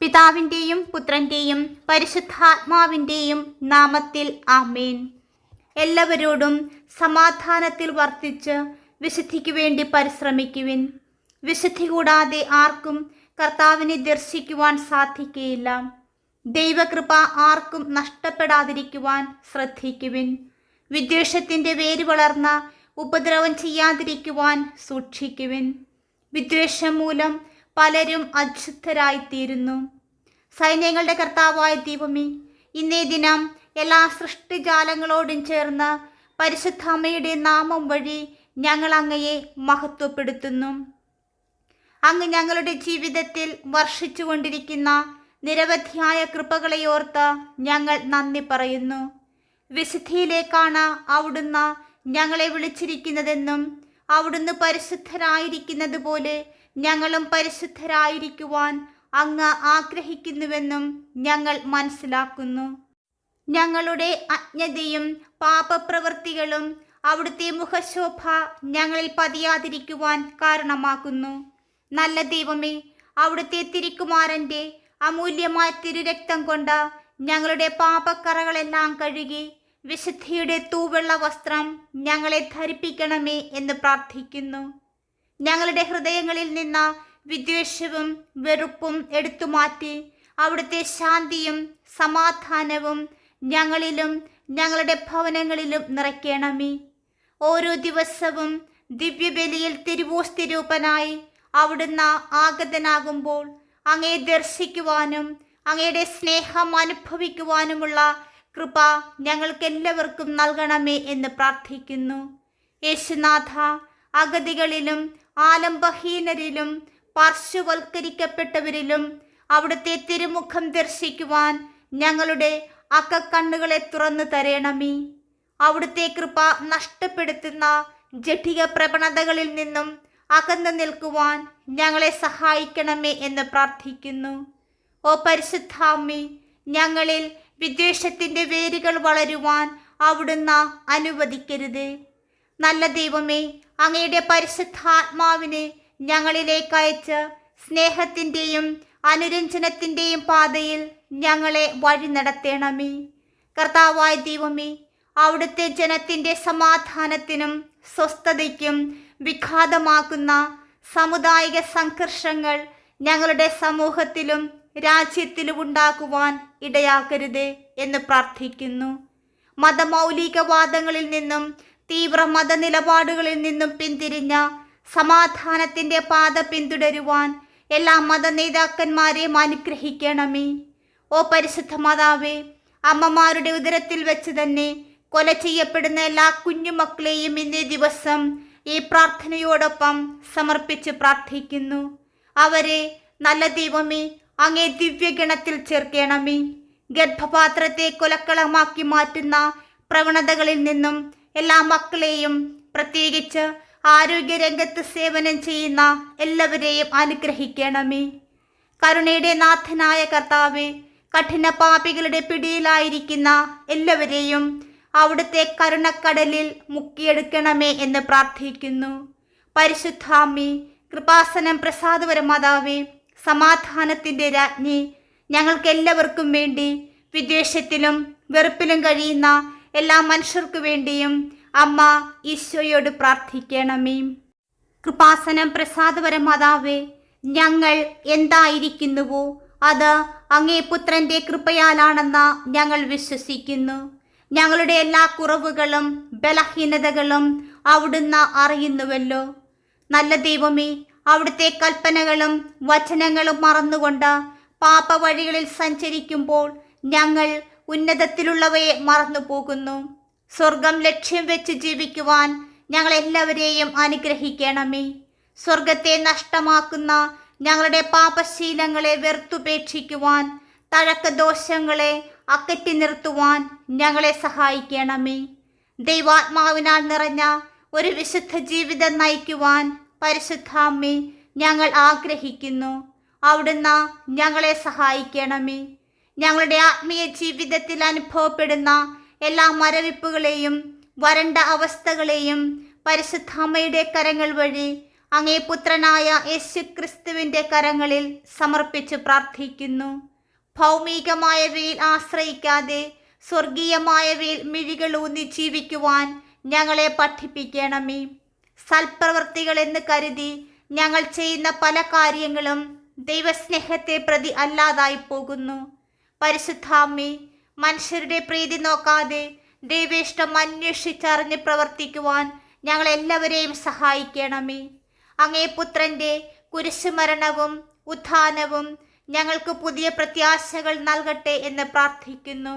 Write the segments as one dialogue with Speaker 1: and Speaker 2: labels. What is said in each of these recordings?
Speaker 1: പിതാവിന്റെയും പുത്രന്റെയും പരിശുദ്ധാത്മാവിന്റെയും നാമത്തിൽ ആമേൻ. എല്ലാവരോടും സമാധാനത്തിൽ വർത്തിച്ച് വിശുദ്ധിക്ക് വേണ്ടി പരിശ്രമിക്കുവിൻ. വിശുദ്ധി കൂടാതെ ആർക്കും കർത്താവിനെ ദർശിക്കുവാൻ സാധിക്കുകയില്ല ദൈവകൃപ ആർക്കും നഷ്ടപ്പെടാതിരിക്കുവാൻ ശ്രദ്ധിക്കുവിൻ. വിദ്വേഷത്തിന്റെ വേര് വളർന്ന ഉപദ്രവം ചെയ്യാതിരിക്കുവാൻ സൂക്ഷിക്കുവിൻ. വിദ്വേഷം മൂലം പലരും അശുദ്ധരായിത്തീരുന്നു. സൈന്യങ്ങളുടെ കർത്താവായ ദൈവമേ ഇന്നേ ദിനം എല്ലാ സൃഷ്ടിജാലങ്ങളോടും ചേർന്ന് പരിശുദ്ധ അമ്മയുടെ നാമം വഴി ഞങ്ങൾ അങ്ങയെ മഹത്വപ്പെടുത്തുന്നു. അങ്ങ് ഞങ്ങളുടെ ജീവിതത്തിൽ വർഷിച്ചുകൊണ്ടിരിക്കുന്ന നിരവധിയായ കൃപകളെയോർത്ത് ഞങ്ങൾ നന്ദി പറയുന്നു. വിശുദ്ധിയിലേക്കാണ് അവിടുന്ന് ഞങ്ങളെ വിളിച്ചിരിക്കുന്നതെന്നും അവിടുന്ന് പരിശുദ്ധരായിരിക്കുന്നത് പോലെ ഞങ്ങളും പരിശുദ്ധരായിരിക്കുവാൻ അങ്ങ് ആഗ്രഹിക്കുന്നുവെന്നും ഞങ്ങൾ മനസ്സിലാക്കുന്നു. ഞങ്ങളുടെ അജ്ഞതയും പാപപ്രവൃത്തികളും അവിടുത്തെ മുഖശോഭ ഞങ്ങളിൽ പതിയാതിരിക്കുവാൻ കാരണമാക്കുന്നു നല്ല ദൈവമേ അവിടുത്തെ തിരിക്കുമാരന്റെ അമൂല്യമായ തിരുരക്തം കൊണ്ട് ഞങ്ങളുടെ പാപക്കറകളെല്ലാം കഴുകി വിശുദ്ധിയുടെ തൂവെള്ള വസ്ത്രം ഞങ്ങളെ ധരിപ്പിക്കണമേ എന്ന് പ്രാർത്ഥിക്കുന്നു. ഞങ്ങളുടെ ഹൃദയങ്ങളിൽ നിന്ന് വിദ്വേഷവും വെറുപ്പും എടുത്തുമാറ്റി അവിടുത്തെ ശാന്തിയും സമാധാനവും ഞങ്ങളിലും ഞങ്ങളുടെ ഭവനങ്ങളിലും നിറയ്ക്കണമേ. ഓരോ ദിവസവും ദിവ്യബലിയിൽ തിരുവോസ്തിരൂപനായി അവിടുന്ന് ആഗതനാകുമ്പോൾ അങ്ങയെ ദർശിക്കുവാനും അങ്ങയുടെ സ്നേഹം അനുഭവിക്കുവാനുമുള്ള കൃപ ഞങ്ങൾക്കെല്ലാവർക്കും നൽകണമേ എന്ന് പ്രാർത്ഥിക്കുന്നു. യേശുനാഥ അഗതികളിലും ആലംബഹീനരിലും പാർശ്വവൽക്കരിക്കപ്പെട്ടവരിലും അവിടുത്തെ തിരുമുഖം ദർശിക്കുവാൻ ഞങ്ങളുടെ അക്കക്കണ്ണുകളെ തുറന്നു തരേണമേ. അവിടുത്തെ കൃപ നഷ്ടപ്പെടുത്തുന്ന ജഠിക പ്രവണതകളിൽ നിന്നും അകന്നു നിൽക്കുവാൻ ഞങ്ങളെ സഹായിക്കണമേ എന്ന് പ്രാർത്ഥിക്കുന്നു. ഓ പരിശുദ്ധാമ്മി ഞങ്ങളിൽ വിദ്വേഷത്തിന്റെ വേരുകൾ വളരുവാൻ അവിടുന്ന് അനുവദിക്കരുത്. നല്ല ദൈവമേ അങ്ങയുടെ പരിശുദ്ധാത്മാവിനെ ഞങ്ങളിലേക്ക് അയച്ച് സ്നേഹത്തിന്റെയും അനുരഞ്ജനത്തിന്റെയും പാതയിൽ ഞങ്ങളെ വഴി നടത്തണമേ. കർത്താവായ ദൈവമേ അവിടുത്തെ ജനത്തിന്റെ സമാധാനത്തിനും സ്വസ്ഥതയ്ക്കും വിഘാതമാക്കുന്ന സമുദായിക സംഘർഷങ്ങൾ ഞങ്ങളുടെ സമൂഹത്തിലും രാജ്യത്തിലും ഉണ്ടാക്കുവാൻ ഇടയാക്കരുത് എന്ന് പ്രാർത്ഥിക്കുന്നു. മതമൗലികവാദങ്ങളിൽ നിന്നും തീവ്ര മതനിലപാടുകളിൽ നിന്നും പിന്തിരിഞ്ഞ സമാധാനത്തിന്റെ പാത പിന്തുടരുവാൻ എല്ലാ മതനേതാക്കന്മാരെയും അനുഗ്രഹിക്കണമേ. ഓ പരിശുദ്ധ മാതാവേ അമ്മമാരുടെ ഉദരത്തിൽ വെച്ച് തന്നെ കൊല ചെയ്യപ്പെടുന്ന എല്ലാ കുഞ്ഞുമക്കളെയും ഇന്നേ ദിവസം ഈ പ്രാർത്ഥനയോടൊപ്പം സമർപ്പിച്ച് പ്രാർത്ഥിക്കുന്നു. അവരെ നല്ല ദൈവമേ അങ്ങേ ദിവ്യഗണത്തിൽ ചേർക്കണമേ. ഗർഭപാത്രത്തെ കൊലക്കളമാക്കി മാറ്റുന്ന പ്രവണതകളിൽ നിന്നും എല്ലാ മക്കളെയും പ്രത്യേകിച്ച് ആരോഗ്യരംഗത്ത് സേവനം ചെയ്യുന്ന എല്ലാവരെയും അനുഗ്രഹിക്കണമേ. കരുണയുടെ നാഥനായ കർത്താവെ കഠിന പാപികളുടെ പിടിയിലായിരിക്കുന്ന എല്ലാവരെയും അവിടുത്തെ കരുണക്കടലിൽ മുക്കിയെടുക്കണമേ എന്ന് പ്രാർത്ഥിക്കുന്നു. പരിശുദ്ധാമി കൃപാസനം പ്രസാദപരമാതാവേ സമാധാനത്തിന്റെ രാജ്ഞി ഞങ്ങൾക്കെല്ലാവർക്കും വേണ്ടി വിദ്വേഷത്തിലും വെറുപ്പിലും കഴിയുന്ന എല്ലാ മനുഷ്യർക്കു വേണ്ടിയും അമ്മ ഈശോയോട് പ്രാർത്ഥിക്കണമേ. കൃപാസനം പ്രസാദപരമാതാവേ ഞങ്ങൾ എന്തായിരിക്കുന്നുവോ? അത് അങ്ങേ പുത്രന്റെ കൃപയാലാണെന്ന് ഞങ്ങൾ വിശ്വസിക്കുന്നു. ഞങ്ങളുടെ എല്ലാ കുറവുകളും ബലഹീനതകളും അവിടുന്ന് അറിയുന്നുവല്ലോ. നല്ല ദൈവമേ അവിടുത്തെ കൽപ്പനകളും വചനങ്ങളും മറന്നുകൊണ്ട് പാപവഴികളിൽ സഞ്ചരിക്കുമ്പോൾ ഞങ്ങൾ ഉന്നതത്തിലുള്ളവയെ മറന്നു പോകുന്നു സ്വർഗം ലക്ഷ്യം വെച്ച് ജീവിക്കുവാൻ ഞങ്ങൾ എല്ലാവരെയും അനുഗ്രഹിക്കണമേ. സ്വർഗത്തെ നഷ്ടമാക്കുന്ന ഞങ്ങളുടെ പാപശീലങ്ങളെ വെറുത്തുപേക്ഷിക്കുവാൻ തഴക്കദോഷങ്ങളെ അകറ്റി നിർത്തുവാൻ ഞങ്ങളെ സഹായിക്കണമേ. ദൈവാത്മാവിനാൽ നിറഞ്ഞ ഒരു വിശുദ്ധ ജീവിതം നയിക്കുവാൻ പരിശുദ്ധാമ്മേ ഞങ്ങൾ ആഗ്രഹിക്കുന്നു. അവിടുന്ന് ഞങ്ങളെ സഹായിക്കണമേ. ഞങ്ങളുടെ ആത്മീയ ജീവിതത്തിൽ അനുഭവപ്പെടുന്ന എല്ലാ മരവിപ്പുകളെയും വരണ്ട അവസ്ഥകളെയും പരിശുദ്ധാമ്മയുടെ കരങ്ങൾ വഴി അങ്ങേ പുത്രനായ യേശു ക്രിസ്തുവിന്റെ കരങ്ങളിൽ സമർപ്പിച്ച് പ്രാർത്ഥിക്കുന്നു. ഭൗമികമായവയിൽ ആശ്രയിക്കാതെ സ്വർഗീയമായവയിൽ മിഴികളൂന്നി ജീവിക്കുവാൻ ഞങ്ങളെ പഠിപ്പിക്കണമേ. സൽപ്രവൃത്തികൾ എന്ന് കരുതി ഞങ്ങൾ ചെയ്യുന്ന പല കാര്യങ്ങളും ദൈവസ്നേഹത്തെ പ്രതി അല്ലാതായി പോകുന്നു. പരിശുദ്ധാമ്മി മനുഷ്യരുടെ പ്രീതി നോക്കാതെ ദൈവേഷ്ടം അന്വേഷിച്ചറിഞ്ഞ് പ്രവർത്തിക്കുവാൻ ഞങ്ങളെല്ലാവരെയും സഹായിക്കണമേ. അങ്ങേ പുത്രന്റെ കുരിശുമരണവും ഉത്ഥാനവും ഞങ്ങൾക്ക് പുതിയ പ്രത്യാശകൾ നൽകട്ടെ എന്ന് പ്രാർത്ഥിക്കുന്നു.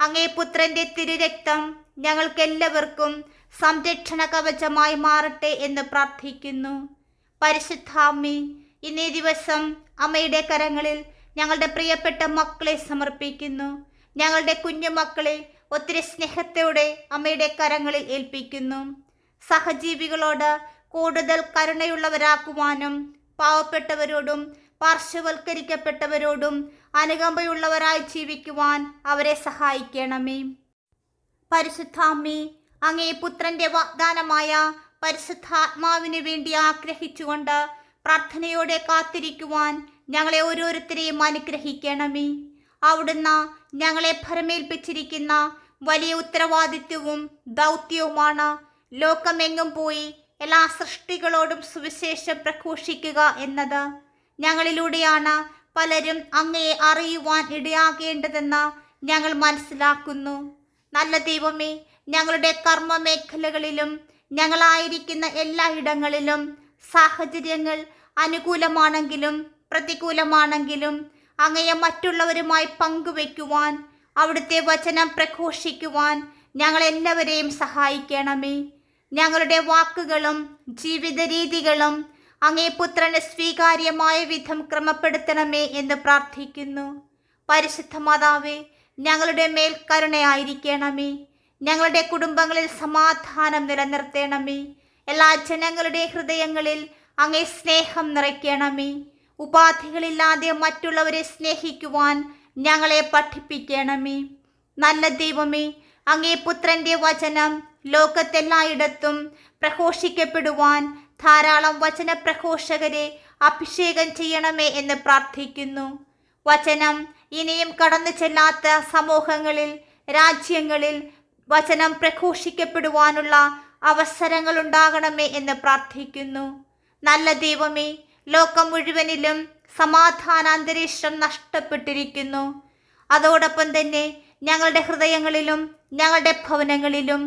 Speaker 1: അങ്ങേ പുത്രന്റെ തിരുരക്തം ഞങ്ങൾക്കെല്ലാവർക്കും സംരക്ഷണ കവചമായി മാറട്ടെ എന്ന് പ്രാർത്ഥിക്കുന്നു. പരിശുദ്ധാമ്മി ഇന്നേ ദിവസം അമ്മയുടെ കരങ്ങളിൽ ഞങ്ങളുടെ പ്രിയപ്പെട്ട മക്കളെ സമർപ്പിക്കുന്നു. ഞങ്ങളുടെ കുഞ്ഞുമക്കളെ ഒത്തിരി സ്നേഹത്തോടെ അമ്മയുടെ കരങ്ങളിൽ ഏൽപ്പിക്കുന്നു. സഹജീവികളോട് കൂടുതൽ കരുണയുള്ളവരാക്കുവാനും പാവപ്പെട്ടവരോടും പാർശ്വവൽക്കരിക്കപ്പെട്ടവരോടും അനുകമ്പയുള്ളവരായി ജീവിക്കുവാൻ അവരെ സഹായിക്കണമേ. പരിശുദ്ധാമ്മി അങ്ങേ പുത്രന്റെ വാഗ്ദാനമായ പരിശുദ്ധാത്മാവിന് വേണ്ടി ആഗ്രഹിച്ചുകൊണ്ട് പ്രാർത്ഥനയോടെ കാത്തിരിക്കുവാൻ ഞങ്ങളെ ഓരോരുത്തരെയും അനുഗ്രഹിക്കണമേ. അവിടുന്ന് ഞങ്ങളെ ഭരമേൽപ്പിച്ചിരിക്കുന്ന വലിയ ഉത്തരവാദിത്വവും ദൗത്യവുമാണ് ലോകമെങ്ങും പോയി എല്ലാ സൃഷ്ടികളോടും സുവിശേഷം പ്രഘോഷിക്കുക എന്നത്. ഞങ്ങളിലൂടെയാണ് പലരും അങ്ങയെ അറിയുവാൻ ഇടയാകേണ്ടതെന്ന് ഞങ്ങൾ മനസ്സിലാക്കുന്നു. നല്ല ദൈവമേ ഞങ്ങളുടെ കർമ്മ മേഖലകളിലും ഞങ്ങളായിരിക്കുന്ന എല്ലായിടങ്ങളിലും സാഹചര്യങ്ങൾ അനുകൂലമാണെങ്കിലും പ്രതികൂലമാണെങ്കിലും അങ്ങയെ മറ്റുള്ളവരുമായി പങ്കുവെക്കുവാൻ അവിടുത്തെ വചനം പ്രഘോഷിക്കുവാൻ ഞങ്ങളെല്ലാവരെയും സഹായിക്കണമേ. ഞങ്ങളുടെ വാക്കുകളും ജീവിത രീതികളും അങ്ങേ പുത്രന് സ്വീകാര്യമായ വിധം ക്രമപ്പെടുത്തണമേ എന്ന് പ്രാർത്ഥിക്കുന്നു. പരിശുദ്ധ മാതാവേ ഞങ്ങളുടെ മേൽ കരുണയായിരിക്കണമേ. ഞങ്ങളുടെ കുടുംബങ്ങളിൽ സമാധാനം നിലനിർത്തണമേ. എല്ലാ ജനങ്ങളുടെ ഹൃദയങ്ങളിൽ അങ്ങേ സ്നേഹം നിറയ്ക്കണമേ. ഉപാധികളില്ലാതെ മറ്റുള്ളവരെ സ്നേഹിക്കുവാൻ ഞങ്ങളെ പഠിപ്പിക്കണമേ. നല്ല ദൈവമേ അങ്ങേ പുത്രന്റെ വചനം ലോകത്തെല്ലായിടത്തും പ്രഘോഷിക്കപ്പെടുവാൻ ധാരാളം വചന പ്രഘോഷകരെ അഭിഷേകം ചെയ്യണമേ എന്ന് പ്രാർത്ഥിക്കുന്നു. വചനം ഇനിയും കടന്നു ചെല്ലാത്ത സമൂഹങ്ങളിൽ രാജ്യങ്ങളിൽ വചനം പ്രഘോഷിക്കപ്പെടുവാനുള്ള അവസരങ്ങൾ ഉണ്ടാകണമേ എന്ന് പ്രാർത്ഥിക്കുന്നു. നല്ല ദൈവമേ ലോകം മുഴുവനിലും സമാധാനാന്തരീക്ഷം നഷ്ടപ്പെട്ടിരിക്കുന്നു. അതോടൊപ്പം തന്നെ ഞങ്ങളുടെ ഹൃദയങ്ങളിലും ഞങ്ങളുടെ ഭവനങ്ങളിലും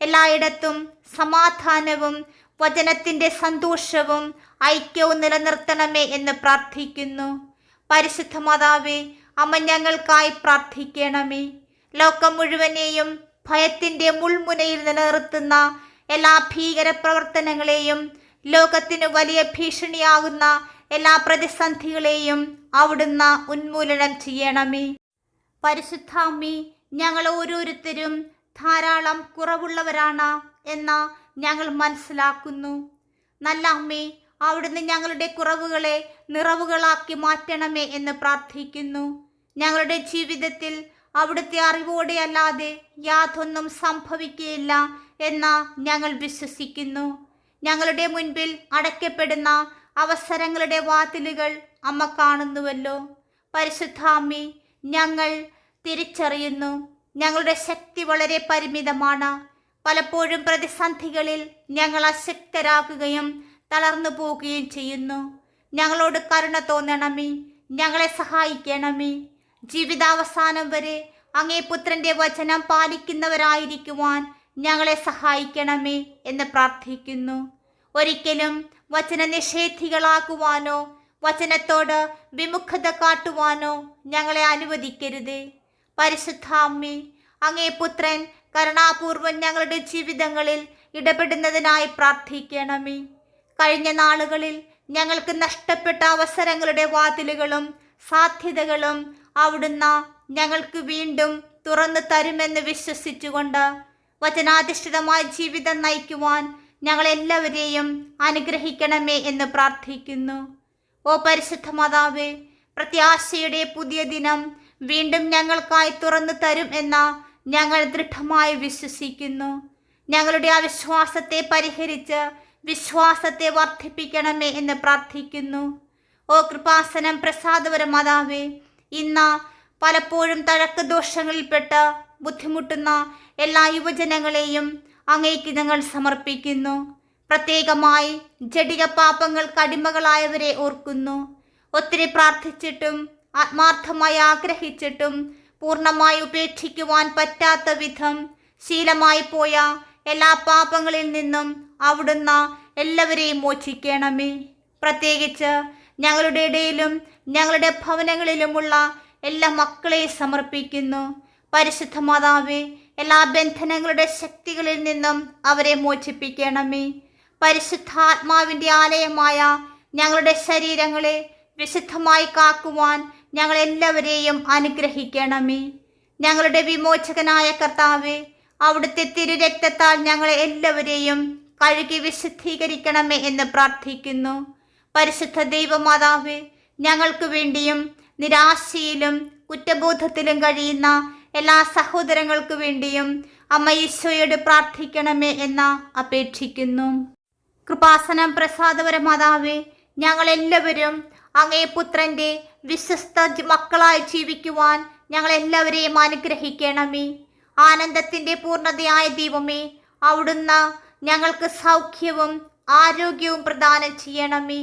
Speaker 1: എല്ലായിടത്തും സമാധാനവും വചനത്തിന്റെ സന്തോഷവും ഐക്യവും നിലനിർത്തണമേ എന്ന് പ്രാർത്ഥിക്കുന്നു. പരിശുദ്ധ മാതാവേ അമ്മ ഞങ്ങൾക്കായി പ്രാർത്ഥിക്കണമേ. ലോകം മുഴുവനെയും ഭയത്തിന്റെ മുൾമുനയിൽ നിലനിർത്തുന്ന എല്ലാ ഭീകര പ്രവർത്തനങ്ങളെയും ലോകത്തിന് വലിയ ഭീഷണിയാകുന്ന എല്ലാ പ്രതിസന്ധികളെയും അവിടുന്ന് ഉന്മൂലനം ചെയ്യണമേ. പരിശുദ്ധാമ്മി ഞങ്ങൾ ഓരോരുത്തരും ധാരാളം കുറവുള്ളവരാണ് എന്ന് ഞങ്ങൾ മനസ്സിലാക്കുന്നു. നല്ല അമ്മേ അവിടുന്ന് ഞങ്ങളുടെ കുറവുകളെ നിറവുകളാക്കി മാറ്റണമേ എന്ന് പ്രാർത്ഥിക്കുന്നു. ഞങ്ങളുടെ ജീവിതത്തിൽ അവിടുത്തെ അറിവോടെ അല്ലാതെ യാതൊന്നും സംഭവിക്കുകയില്ല എന്ന് ഞങ്ങൾ വിശ്വസിക്കുന്നു. ഞങ്ങളുടെ മുൻപിൽ അടയ്ക്കപ്പെടുന്ന അവസരങ്ങളുടെ വാതിലുകൾ അമ്മ കാണുന്നുവല്ലോ. പരിശുദ്ധാമ്മി ഞങ്ങൾ തിരിച്ചറിയുന്നു. ഞങ്ങളുടെ ശക്തി വളരെ പരിമിതമാണ്. പലപ്പോഴും പ്രതിസന്ധികളിൽ ഞങ്ങൾ അശക്തരാകുകയും തളർന്നു പോവുകയും ചെയ്യുന്നു. ഞങ്ങളോട് കരുണ തോന്നണമേ ഞങ്ങളെ സഹായിക്കണമേ. ജീവിതാവസാനം വരെ അങ്ങേ പുത്രന്റെ വചനം പാലിക്കുന്നവരായിരിക്കുവാൻ ഞങ്ങളെ സഹായിക്കണമേ എന്ന് പ്രാർത്ഥിക്കുന്നു. ഒരിക്കലും വചന നിഷേധികളാകുവാനോ വചനത്തോട് വിമുഖത കാട്ടുവാനോ ഞങ്ങളെ അനുവദിക്കരുതേ. പരിശുദ്ധ അമ്മേ അങ്ങേ പുത്രൻ കരുണാപൂർവം ഞങ്ങളുടെ ജീവിതങ്ങളിൽ ഇടപെടുന്നതിനായി പ്രാർത്ഥിക്കണമേ. കഴിഞ്ഞ നാളുകളിൽ ഞങ്ങൾക്ക് നഷ്ടപ്പെട്ട അവസരങ്ങളുടെ വാതിലുകളും സാധ്യതകളും അവിടുന്ന് ഞങ്ങൾക്ക് വീണ്ടും തുറന്നു തരുമെന്ന് വിശ്വസിച്ചുകൊണ്ട് വചനാധിഷ്ഠിതമായ ജീവിതം നയിക്കുവാൻ ഞങ്ങളെല്ലാവരെയും അനുഗ്രഹിക്കണമേ എന്ന് പ്രാർത്ഥിക്കുന്നു. ഓ പരിശുദ്ധ മാതാവേ പ്രത്യാശയുടെ പുതിയ ദിനം വീണ്ടും ഞങ്ങൾക്കായി തുറന്നു തരും എന്ന ഞങ്ങൾ ദൃഢമായി വിശ്വസിക്കുന്നു. ഞങ്ങളുടെ അവിശ്വാസത്തെ പരിഹരിച്ച് വിശ്വാസത്തെ വർദ്ധിപ്പിക്കണമേ എന്ന് പ്രാർത്ഥിക്കുന്നു. ഓ കൃപാസനം പ്രസാദപര മാതാവേ ഇന്ന് പലപ്പോഴും തഴക്ക് ദോഷങ്ങളിൽപ്പെട്ട് ബുദ്ധിമുട്ടുന്ന എല്ലാ യുവജനങ്ങളെയും അങ്ങേക്ക് ഞങ്ങൾ സമർപ്പിക്കുന്നു. പ്രത്യേകമായി ജടിക പാപങ്ങൾ കടിമകളായവരെ ഓർക്കുന്നു. ഒത്തിരി പ്രാർത്ഥിച്ചിട്ടും ആത്മാർത്ഥമായി ആഗ്രഹിച്ചിട്ടും പൂർണമായി ഉപേക്ഷിക്കുവാൻ പറ്റാത്ത വിധം ശീലമായി പോയ എല്ലാ പാപങ്ങളിൽ നിന്നും അവിടുന്ന് എല്ലാവരെയും മോചിക്കണമേ. പ്രത്യേകിച്ച് ഞങ്ങളുടെ ഇടയിലും ഞങ്ങളുടെ ഭവനങ്ങളിലുമുള്ള എല്ലാ മക്കളെ സമർപ്പിക്കുന്നു. പരിശുദ്ധ മാതാവേ എല്ലാ ബന്ധനങ്ങളുടെ ശക്തികളിൽ നിന്നും അവരെ മോചിപ്പിക്കണമേ. പരിശുദ്ധാത്മാവിന്റെ ആലയമായ ഞങ്ങളുടെ ശരീരങ്ങളെ വിശുദ്ധമായി കാക്കുവാൻ ഞങ്ങളെല്ലാവരെയും അനുഗ്രഹിക്കണമേ. ഞങ്ങളുടെ വിമോചകനായ കർത്താവെ അവിടുത്തെ തിരുരക്തത്താൽ ഞങ്ങളെ എല്ലാവരെയും കഴുകി വിശുദ്ധീകരിക്കണമേ എന്ന് പ്രാർത്ഥിക്കുന്നു. പരിശുദ്ധ ദൈവമാതാവെ ഞങ്ങൾക്ക് വേണ്ടിയും നിരാശയിലും കുറ്റബോധത്തിലും കഴിയുന്ന എല്ലാ സഹോദരങ്ങൾക്ക് വേണ്ടിയും അമ്മ ഈശോയോട് പ്രാർത്ഥിക്കണമേ എന്ന് അപേക്ഷിക്കുന്നു. കൃപാസനം പ്രസാദപര മാതാവേ ഞങ്ങളെല്ലാവരും അങ്ങേ പുത്രന്റെ വിശ്വസ്ത മക്കളായി ജീവിക്കുവാൻ ഞങ്ങളെല്ലാവരെയും അനുഗ്രഹിക്കണമേ. ആനന്ദത്തിന്റെ പൂർണതയായ ദൈവമേ അവിടുന്ന് ഞങ്ങൾക്ക് സൗഖ്യവും ആരോഗ്യവും പ്രദാനം ചെയ്യണമേ.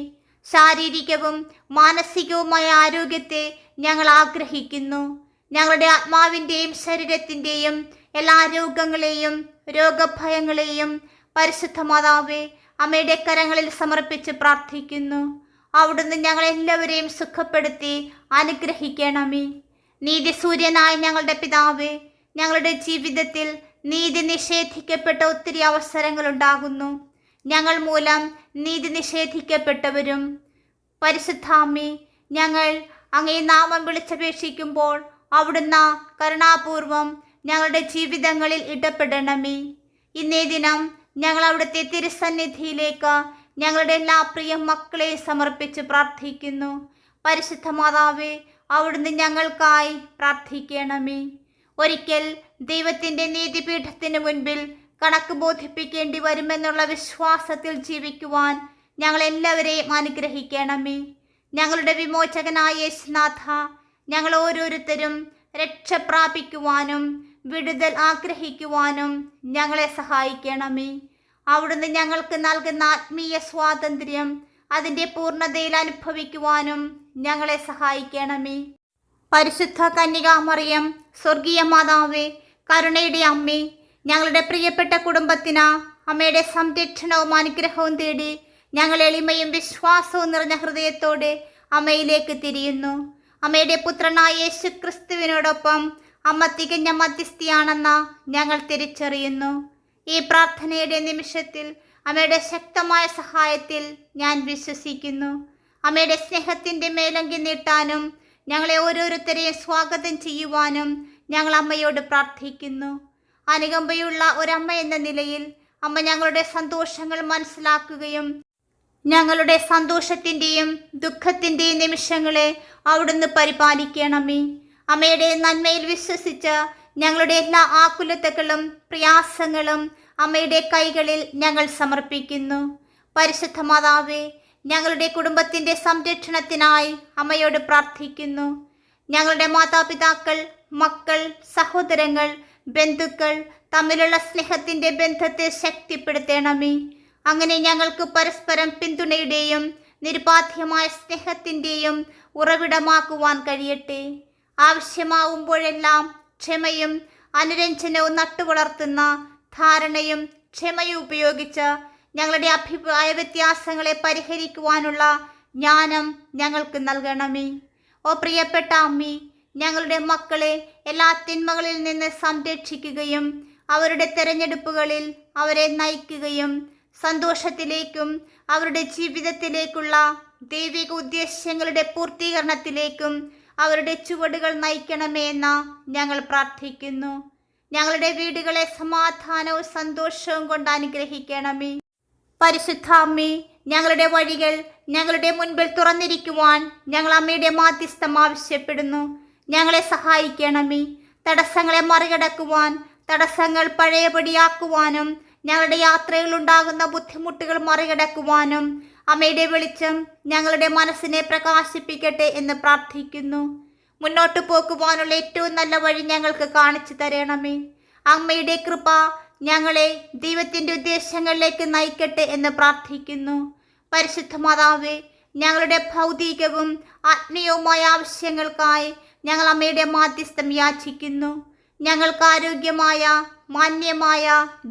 Speaker 1: ശാരീരികവും മാനസികവുമായ ആരോഗ്യത്തെ ഞങ്ങൾ ആഗ്രഹിക്കുന്നു. ഞങ്ങളുടെ ആത്മാവിന്റെയും ശരീരത്തിന്റെയും എല്ലാ രോഗങ്ങളെയും രോഗഭയങ്ങളെയും പരിശുദ്ധ മാതാവേ അമ്മയുടെ കരങ്ങളിൽ സമർപ്പിച്ച് പ്രാർത്ഥിക്കുന്നു. അവിടുന്ന് ഞങ്ങളെല്ലാവരെയും സുഖപ്പെടുത്തി അനുഗ്രഹിക്കണമേ. നീതിസൂര്യനായ ഞങ്ങളുടെ പിതാവേ ഞങ്ങളുടെ ജീവിതത്തിൽ നീതി നിഷേധിക്കപ്പെട്ട ഒത്തിരി അവസരങ്ങൾ ഉണ്ടാകുന്നു ഞങ്ങൾ മൂലം നീതി നിഷേധിക്കപ്പെട്ടവരും. പരിശുദ്ധാമി ഞങ്ങൾ അങ്ങേ നാമം വിളിച്ചപേക്ഷിക്കുമ്പോൾ അവിടുന്ന് കരുണാപൂർവം ഞങ്ങളുടെ ജീവിതങ്ങളിൽ ഇടപെടണമേ. ഇന്നേ ദിനം ഞങ്ങൾ അവിടുത്തെ തിരുസന്നിധിയിലേക്ക് ഞങ്ങളുടെ എല്ലാ പ്രിയ മക്കളെ സമർപ്പിച്ച് പ്രാർത്ഥിക്കുന്നു. പരിശുദ്ധ മാതാവേ അവിടുന്ന് ഞങ്ങൾക്കായി പ്രാർത്ഥിക്കണമേ. ഒരിക്കൽ ദൈവത്തിന്റെ നീതിപീഠത്തിന് മുൻപിൽ കണക്ക് ബോധിപ്പിക്കേണ്ടി വരുമെന്നുള്ള വിശ്വാസത്തിൽ ജീവിക്കുവാൻ ഞങ്ങളെല്ലാവരെയും അനുഗ്രഹിക്കണമേ. ഞങ്ങളുടെ വിമോചകനായ യേശുനാഥ ഞങ്ങൾ ഓരോരുത്തരും രക്ഷ പ്രാപിക്കുവാനും വിടുതൽ ആഗ്രഹിക്കുവാനും ഞങ്ങളെ സഹായിക്കണമേ. അവിടുന്ന് ഞങ്ങൾക്ക് നൽകുന്ന ആത്മീയ സ്വാതന്ത്ര്യം അതിന്റെ പൂർണതയിൽ അനുഭവിക്കുവാനും ഞങ്ങളെ സഹായിക്കണമേ. പരിശുദ്ധ കന്യകാമറിയം സ്വർഗീയ മാതാവേ കരുണയുടെ അമ്മേ ഞങ്ങളുടെ പ്രിയപ്പെട്ട കുടുംബത്തിന് അമ്മയുടെ സംരക്ഷണവും അനുഗ്രഹവും തേടി ഞങ്ങൾ എളിമയും വിശ്വാസവും നിറഞ്ഞ ഹൃദയത്തോടെ അമ്മയിലേക്ക് തിരിയുന്നു. അമ്മയുടെ പുത്രനായ യേശു ക്രിസ്തുവിനോടൊപ്പം അമ്മ തികഞ്ഞ മധ്യസ്ഥിയാണെന്ന് ഞങ്ങൾ തിരിച്ചറിയുന്നു. ഈ പ്രാർത്ഥനയുടെ നിമിഷത്തിൽ അമ്മയുടെ ശക്തമായ സഹായത്തിൽ ഞാൻ വിശ്വസിക്കുന്നു. അമ്മയുടെ സ്നേഹത്തിന്റെ മേലങ്കി നീട്ടാനും ഞങ്ങളെ ഓരോരുത്തരെയും സ്വാഗതം ചെയ്യുവാനും ഞങ്ങൾ അമ്മയോട് പ്രാർത്ഥിക്കുന്നു. അനുകമ്പയുള്ള ഒരമ്മ എന്ന നിലയിൽ അമ്മ ഞങ്ങളുടെ സന്തോഷങ്ങൾ മനസ്സിലാക്കുകയും ഞങ്ങളുടെ സന്തോഷത്തിന്റെയും ദുഃഖത്തിന്റെയും നിമിഷങ്ങളെ അവിടുന്ന് പരിപാലിക്കണമേ. അമ്മയുടെ നന്മയിൽ വിശ്വസിച്ച് ഞങ്ങളുടെ എല്ലാ ആകുലതകളും പ്രയാസങ്ങളും അമ്മയുടെ കൈകളിൽ ഞങ്ങൾ സമർപ്പിക്കുന്നു. പരിശുദ്ധ മാതാവേ ഞങ്ങളുടെ കുടുംബത്തിന്റെ സംരക്ഷണത്തിനായി അമ്മയോട് പ്രാർത്ഥിക്കുന്നു. ഞങ്ങളുടെ മാതാപിതാക്കൾ മക്കൾ സഹോദരങ്ങൾ ബന്ധുക്കൾ തമ്മിലുള്ള സ്നേഹത്തിന്റെ ബന്ധത്തെ ശക്തിപ്പെടുത്തണമേ. അങ്ങനെ ഞങ്ങൾക്ക് പരസ്പരം പിന്തുണയുടെയും നിരുപാധ്യമായ സ്നേഹത്തിന്റെയും ഉറവിടമാക്കുവാൻ കഴിയട്ടെ. ആവശ്യമാവുമ്പോഴെല്ലാം ക്ഷമയും അനുരഞ്ജനവും നട്ടുവളർത്തുന്ന ധാരണയും ക്ഷമയും ഉപയോഗിച്ച് ഞങ്ങളുടെ അഭിപ്രായ വ്യത്യാസങ്ങളെ പരിഹരിക്കുവാനുള്ള ജ്ഞാനം ഞങ്ങൾക്ക് നൽകണമേ. ഓ പ്രിയപ്പെട്ട അമ്മി ഞങ്ങളുടെ മക്കളെ എല്ലാ തിന്മകളിൽ നിന്ന് സംരക്ഷിക്കുകയും അവരുടെ തെരഞ്ഞെടുപ്പുകളിൽ അവരെ നയിക്കുകയും സന്തോഷത്തിലേക്കും അവരുടെ ജീവിതത്തിലേക്കുള്ള ദൈവിക ഉദ്ദേശ്യങ്ങളുടെ പൂർത്തീകരണത്തിലേക്കും അവരുടെ ചുവടുകൾ നയിക്കണമേ എന്ന് ഞങ്ങൾ പ്രാർത്ഥിക്കുന്നു. ഞങ്ങളുടെ വീടുകളെ സമാധാനവും സന്തോഷവും കൊണ്ട് അനുഗ്രഹിക്കണമേ. പരിശുദ്ധ അമ്മേ ഞങ്ങളുടെ വഴികൾ ഞങ്ങളുടെ മുൻപിൽ തുറന്നിരിക്കുവാൻ ഞങ്ങൾ അമ്മയുടെ മാധ്യസ്ഥം ആവശ്യപ്പെടുന്നു. ഞങ്ങളെ സഹായിക്കണമേ. തടസ്സങ്ങളെ മറികടക്കുവാൻ തടസ്സങ്ങൾ പഴയപടിയാക്കുവാനും ഞങ്ങളുടെ യാത്രയിൽ ഉണ്ടാകുന്ന ബുദ്ധിമുട്ടുകൾ മറികടക്കുവാനും അമ്മയുടെ വെളിച്ചം ഞങ്ങളുടെ മനസ്സിനെ പ്രകാശിപ്പിക്കട്ടെ എന്ന് പ്രാർത്ഥിക്കുന്നു. മുന്നോട്ട് പോകുവാനുള്ള ഏറ്റവും നല്ല വഴി ഞങ്ങൾക്ക് കാണിച്ചു തരണമേ. അമ്മയുടെ കൃപ ഞങ്ങളെ ദൈവത്തിന്റെ ഉദ്ദേശങ്ങളിലേക്ക് നയിക്കട്ടെ എന്ന് പ്രാർത്ഥിക്കുന്നു. പരിശുദ്ധ മാതാവേ ഞങ്ങളുടെ ഭൗതികവും ആത്മീയവുമായ ആവശ്യങ്ങൾക്കായി ഞങ്ങൾ അമ്മയുടെ മാധ്യസ്ഥം യാചിക്കുന്നു. ഞങ്ങൾക്ക് ആരോഗ്യമായ മാന്യമായ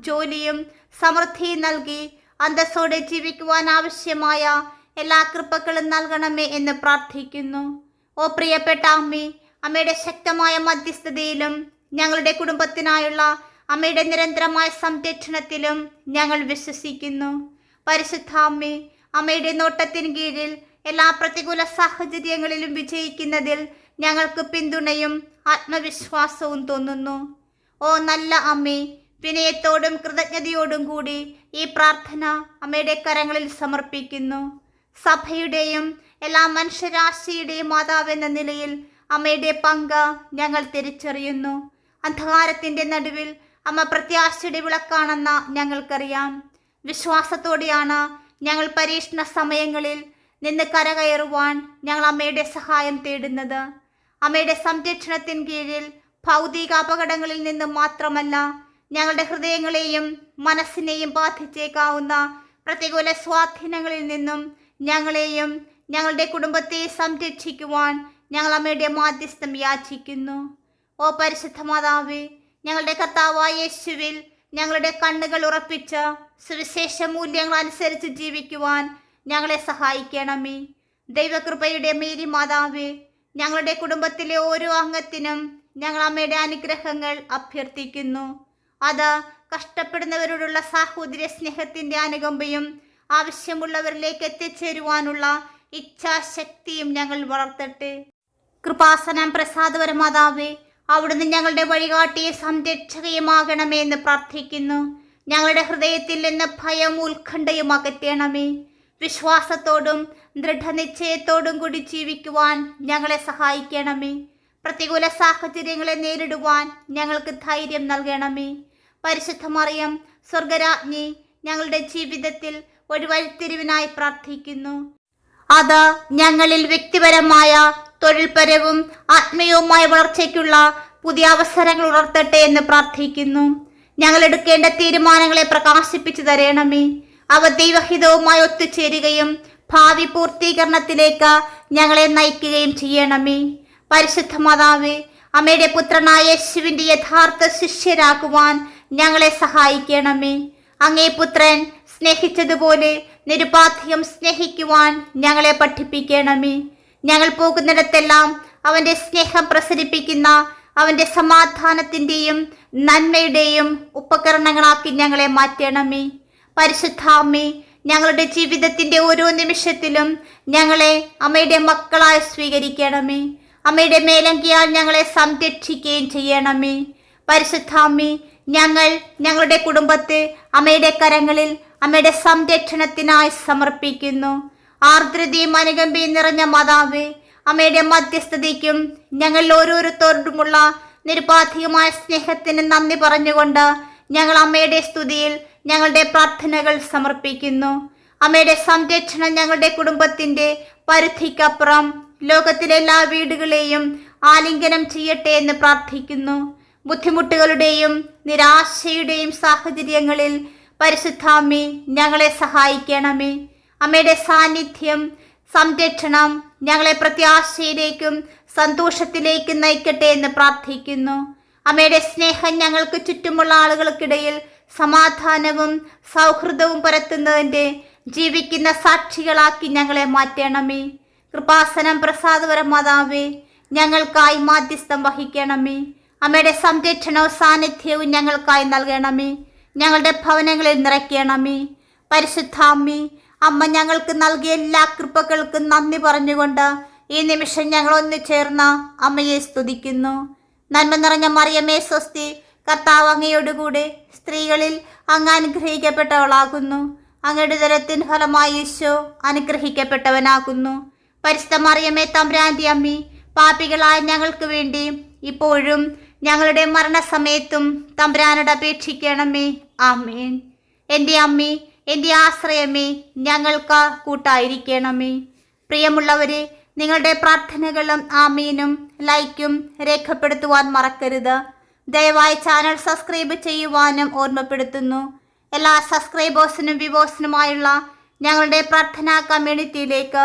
Speaker 1: ജോലിയും സമൃദ്ധിയും നൽകി അന്തസ്സോടെ ജീവിക്കുവാൻ ആവശ്യമായ എല്ലാ കൃപകളും നൽകണമേ എന്ന് പ്രാർത്ഥിക്കുന്നു. ഓ പ്രിയപ്പെട്ട അമ്മേ അമ്മയുടെ ശക്തമായ മധ്യസ്ഥതയിലും ഞങ്ങളുടെ കുടുംബത്തിനായുള്ള അമ്മയുടെ നിരന്തരമായ സംരക്ഷണത്തിലും ഞങ്ങൾ വിശ്വസിക്കുന്നു. പരിശുദ്ധ അമ്മേ അമ്മയുടെ നോട്ടത്തിന് കീഴിൽ എല്ലാ പ്രതികൂല സാഹചര്യങ്ങളിലും വിജയിക്കുന്നതിൽ ഞങ്ങൾക്ക് പിന്തുണയും ആത്മവിശ്വാസവും തോന്നുന്നു. ഓ നല്ല അമ്മേ വിനയത്തോടും കൃതജ്ഞതയോടും കൂടി ഈ പ്രാർത്ഥന അമ്മയുടെ കരങ്ങളിൽ സമർപ്പിക്കുന്നു. സഭയുടെയും എല്ലാ മനുഷ്യരാശിയുടെയും മാതാവെന്ന നിലയിൽ അമ്മയുടെ പങ്ക് ഞങ്ങൾ തിരിച്ചറിയുന്നു. അന്ധകാരത്തിന്റെ നടുവിൽ അമ്മ പ്രത്യാശയുടെ വിളക്കാണെന്ന ഞങ്ങൾക്കറിയാം. വിശ്വാസത്തോടെയാണ് ഞങ്ങൾ പരീക്ഷണ സമയങ്ങളിൽ നിന്ന് കരകയറുവാൻ ഞങ്ങൾ അമ്മയുടെ സഹായം തേടുന്നത്. അമ്മയുടെ സംരക്ഷണത്തിൻ കീഴിൽ ഭൗതിക അപകടങ്ങളിൽ നിന്ന് മാത്രമല്ല ഞങ്ങളുടെ ഹൃദയങ്ങളെയും മനസ്സിനെയും ബാധിച്ചേക്കാവുന്ന പ്രതികൂല സ്വാധീനങ്ങളിൽ നിന്നും ഞങ്ങളെയും ഞങ്ങളുടെ കുടുംബത്തെ സംരക്ഷിക്കുവാൻ ഞങ്ങൾ അമ്മയുടെ മാധ്യസ്ഥം യാചിക്കുന്നു. ഓ പരിശുദ്ധ മാതാവേ ഞങ്ങളുടെ കർത്താവായ യേശുവിൽ ഞങ്ങളുടെ കണ്ണുകൾ ഉറപ്പിച്ച സുവിശേഷ മൂല്യങ്ങൾ അനുസരിച്ച് ജീവിക്കുവാൻ ഞങ്ങളെ സഹായിക്കണമേ. ദൈവകൃപയുടെ മേരി മാതാവേ ഞങ്ങളുടെ കുടുംബത്തിലെ ഓരോ അംഗത്തിനും ഞങ്ങൾ അമ്മയുടെ അനുഗ്രഹങ്ങൾ അഭ്യർത്ഥിക്കുന്നു. അത് കഷ്ടപ്പെടുന്നവരോടുള്ള സാഹോദര്യ സ്നേഹത്തിന്റെ അനുകമ്പയും ആവശ്യമുള്ളവരിലേക്ക് എത്തിച്ചേരുവാനുള്ള ഇച്ഛാശക്തിയും ഞങ്ങൾ വളർത്തട്ടെ. കൃപാസനം പ്രസാദപരമാതാവേ അവിടുന്ന് ഞങ്ങളുടെ വഴികാട്ടിയെ സംരക്ഷകയുമാകണമേ എന്ന് പ്രാർത്ഥിക്കുന്നു. ഞങ്ങളുടെ ഹൃദയത്തിൽ നിന്ന് ഭയം ഉത്കണ്ഠയും അകറ്റണമേ. വിശ്വാസത്തോടും ദൃഢനിശ്ചയത്തോടും കൂടി ജീവിക്കുവാൻ ഞങ്ങളെ സഹായിക്കണമേ. പ്രതികൂല സാഹചര്യങ്ങളെ നേരിടുവാൻ ഞങ്ങൾക്ക് ധൈര്യം നൽകണമേ. പരിശുദ്ധ മറിയം സ്വർഗരാജ്ഞി ഞങ്ങളുടെ ജീവിതത്തിൽ ഒരു വഴിത്തിരിവിനായി പ്രാർത്ഥിക്കുന്നു. അത് ഞങ്ങളിൽ വ്യക്തിപരമായ തൊഴിൽപരവും ആത്മീയവുമായ വളർച്ചയ്ക്കുള്ള പുതിയ അവസരങ്ങൾ ഉണർത്തട്ടെ എന്ന് പ്രാർത്ഥിക്കുന്നു. ഞങ്ങൾ എടുക്കേണ്ട തീരുമാനങ്ങളെ പ്രകാശിപ്പിച്ചു തരണമേ. അവ ദൈവഹിതവുമായി ഒത്തുചേരുകയും ഭാവി പൂർത്തീകരണത്തിലേക്ക് ഞങ്ങളെ നയിക്കുകയും ചെയ്യണമേ. പരിശുദ്ധ മാതാവേ അമ്മയുടെ പുത്രനായ യേശുവിന്റെ യഥാർത്ഥ ശിഷ്യരാകുവാൻ ഞങ്ങളെ സഹായിക്കണമേ. അങ്ങേ പുത്രൻ സ്നേഹിച്ചതുപോലെ നിരുപാധികം സ്നേഹിക്കുവാൻ ഞങ്ങളെ പഠിപ്പിക്കണമേ. ഞങ്ങൾ പോകുന്നിടത്തെല്ലാം അവന്റെ സ്നേഹം പ്രസരിപ്പിക്കുന്ന അവന്റെ സമാധാനത്തിന്റെയും നന്മയുടെയും ഉപകരണങ്ങളാക്കി ഞങ്ങളെ മാറ്റണമേ. പരിശുദ്ധാമ്മേ ഞങ്ങളുടെ ജീവിതത്തിന്റെ ഓരോ നിമിഷത്തിലും ഞങ്ങളെ അമ്മയുടെ മക്കളായി സ്വീകരിക്കണമേ. അമ്മയുടെ മേലങ്കിയാൽ ഞങ്ങളെ സംരക്ഷിക്കുകയും ചെയ്യണമേ. പരിശുദ്ധാമ്മേ ഞങ്ങൾ ഞങ്ങളുടെ കുടുംബത്തെ അമ്മയുടെ കരങ്ങളിൽ അമ്മയുടെ സംരക്ഷണത്തിനായി സമർപ്പിക്കുന്നു. ആർദ്രതയും അനുകമ്പയും നിറഞ്ഞ മാതാവേ അമ്മയുടെ മധ്യസ്ഥതയ്ക്കും ഞങ്ങൾ ഓരോരുത്തരോടുമുള്ള നിരുപാധികമായ സ്നേഹത്തിന് നന്ദി പറഞ്ഞുകൊണ്ട് ഞങ്ങൾ അമ്മയുടെ സ്തുതിയിൽ ഞങ്ങളുടെ പ്രാർത്ഥനകൾ സമർപ്പിക്കുന്നു. അമ്മയുടെ സംരക്ഷണം ഞങ്ങളുടെ കുടുംബത്തിന്റെ പരിധിക്കപ്പുറം ലോകത്തിലെ എല്ലാ വീടുകളെയും ആലിംഗനം ചെയ്യട്ടെ എന്ന് പ്രാർത്ഥിക്കുന്നു. ബുദ്ധിമുട്ടുകളുടെയും നിരാശയുടെയും സാഹചര്യങ്ങളിൽ പരിശുദ്ധാമ്മി ഞങ്ങളെ സഹായിക്കണമേ. അമ്മയുടെ സാന്നിധ്യം സംരക്ഷണം ഞങ്ങളെ പ്രത്യാശയിലേക്കും സന്തോഷത്തിലേക്കും നയിക്കട്ടെ എന്ന് പ്രാർത്ഥിക്കുന്നു. അമ്മയുടെ സ്നേഹം ഞങ്ങൾക്ക് ചുറ്റുമുള്ള ആളുകൾക്കിടയിൽ സമാധാനവും സൗഹൃദവും പരത്തുന്നതിന്റെ ജീവിക്കുന്ന സാക്ഷികളാക്കി ഞങ്ങളെ മാറ്റണമേ. കൃപാസനം പ്രസാദപരം മാതാവേ ഞങ്ങൾക്കായി മാധ്യസ്ഥം വഹിക്കണമേ. അമ്മയുടെ സംരക്ഷണവും സാന്നിധ്യവും ഞങ്ങൾക്കായി നൽകണമേ. ഞങ്ങളുടെ ഭവനങ്ങളിൽ നിറയ്ക്കണമേ. പരിശുദ്ധാമ്മി അമ്മ ഞങ്ങൾക്ക് നൽകിയ എല്ലാ കൃപകൾക്കും നന്ദി പറഞ്ഞുകൊണ്ട് ഈ നിമിഷം ഞങ്ങൾ ഒന്നു ചേർന്ന് അമ്മയെ സ്തുതിക്കുന്നു. നന്മ നിറഞ്ഞ മറിയമേ സ്വസ്തി കർത്താവ് അങ്ങയോടുകൂടെ സ്ത്രീകളിൽ അങ്ങ് അനുഗ്രഹിക്കപ്പെട്ടവളാകുന്നു. അങ്ങയുടെ ദരത്തിൻ ഫലമായി യേശു അനുഗ്രഹിക്കപ്പെട്ടവനാകുന്നു. പരിശുദ്ധ മറിയമ്മേ തമ്പ്രാന്തി അമ്മി പാപികളായ ഞങ്ങൾക്ക് വേണ്ടി ഇപ്പോഴും ഞങ്ങളുടെ മരണസമയത്തും തമ്പ്രാനോട് അപേക്ഷിക്കണമേ. ആമേൻ. എന്റെ അമ്മി എന്റെ ആശ്രയമേ ഞങ്ങൾക്ക് കൂട്ടായിരിക്കണമേ. പ്രിയമുള്ളവരെ നിങ്ങളുടെ പ്രാർത്ഥനകളും ആമീനും ലൈക്കും രേഖപ്പെടുത്തുവാൻ മറക്കരുത്. ദയവായി ചാനൽ സബ്സ്ക്രൈബ് ചെയ്യുവാനും ഓർമ്മപ്പെടുത്തുന്നു. എല്ലാ സബ്സ്ക്രൈബേഴ്സിനും വിവോസിനുമായുള്ള ഞങ്ങളുടെ പ്രാർത്ഥനാ കമ്മ്യൂണിറ്റിയിലേക്ക്